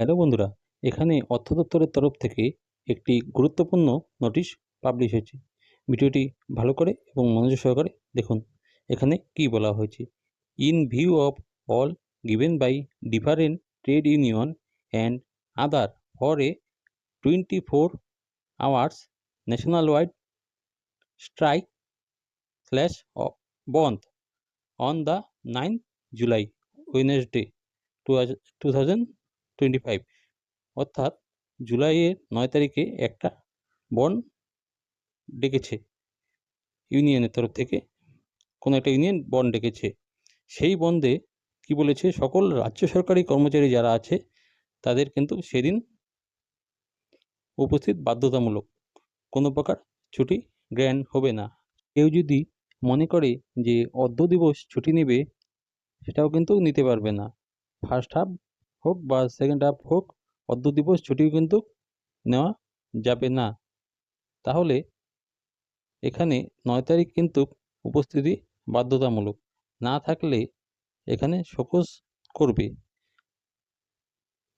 Hello বন্ধুরা, এখানে অর্থ দপ্তরের তরফ থেকে একটি গুরুত্বপূর্ণ নোটিশ পাবলিশ হয়েছে। ভিডিওটি ভালো করে এবং মনোযোগ সহকারে দেখুন, এখানে কী বলা হয়েছে। In view of all given by different trade union and other for a twenty four hours national wide strike slash bandh on the ninth July Wednesday two two thousand twenty five অর্থাৎ জুলাইয়ের নয় তারিখে একটা bond ডেকেছে। ইউনিয়নের তরফ থেকে কোনো একটা ইউনিয়ন বন্ড ডেকেছে। সেই বন্ডে কি বলেছে? সকল রাজ্য সরকারি কর্মচারী যারা আছে, তাদের কিন্তু সেদিন উপস্থিত বাধ্যতামূলক। কোনো প্রকার ছুটি গ্র্যান্ড হবে না। কেউ যদি মনে করে যে অর্ধ দিবস ছুটি নেবে, সেটাও কিন্তু নিতে পারবে না। ফার্স্ট হাফ হোক বা সেকেন্ড হাফ হোক অর্ধ দিবস ছুটিও কিন্তু নেওয়া যাবে না। তাহলে এখানে নয় তারিখ কিন্তু উপস্থিতি বাধ্যতামূলক। না থাকলে এখানে শোকজ করবে।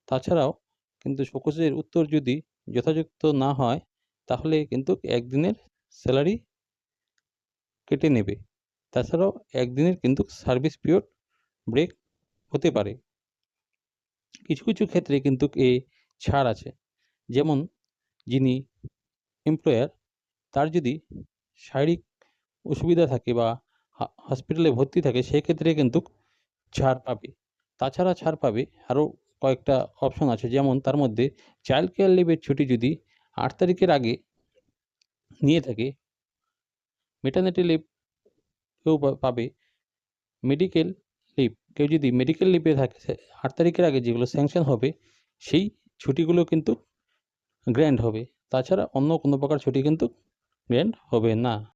তাছাড়াও কিন্তু শোকজের উত্তর যদি যথাযথ না হয়, তাহলে কিন্তু একদিনের স্যালারি কেটে নেবে। তাছাড়াও একদিনের কিন্তু সার্ভিস পিরিয়ড ব্রেক হতে পারে। কিছু কিছু ক্ষেত্রে কিন্তু এ ছাড় আছে। যেমন যিনি এমপ্লয়ার তার যদি শারীরিক অসুবিধা থাকে বা হসপিটালে ভর্তি থাকে সেক্ষেত্রে কিন্তু ছাড় পাবে। তাছাড়া ছাড় পাবে আরও কয়েকটা অপশন আছে। যেমন তার মধ্যে চাইল্ড কেয়ার লিভের ছুটি যদি আট তারিখের আগে নিয়ে থাকে মেটার্নিটি লিভ কেউ পাবে। মেডিকেল কেউ যদি মেডিকেল লিভে থাকে আট তারিখের আগে যেগুলো স্যাংশন হবে, সেই ছুটিগুলো কিন্তু গ্র্যান্ড হবে। তাছাড়া অন্য কোনো প্রকার ছুটি কিন্তু গ্র্যান্ড হবে না।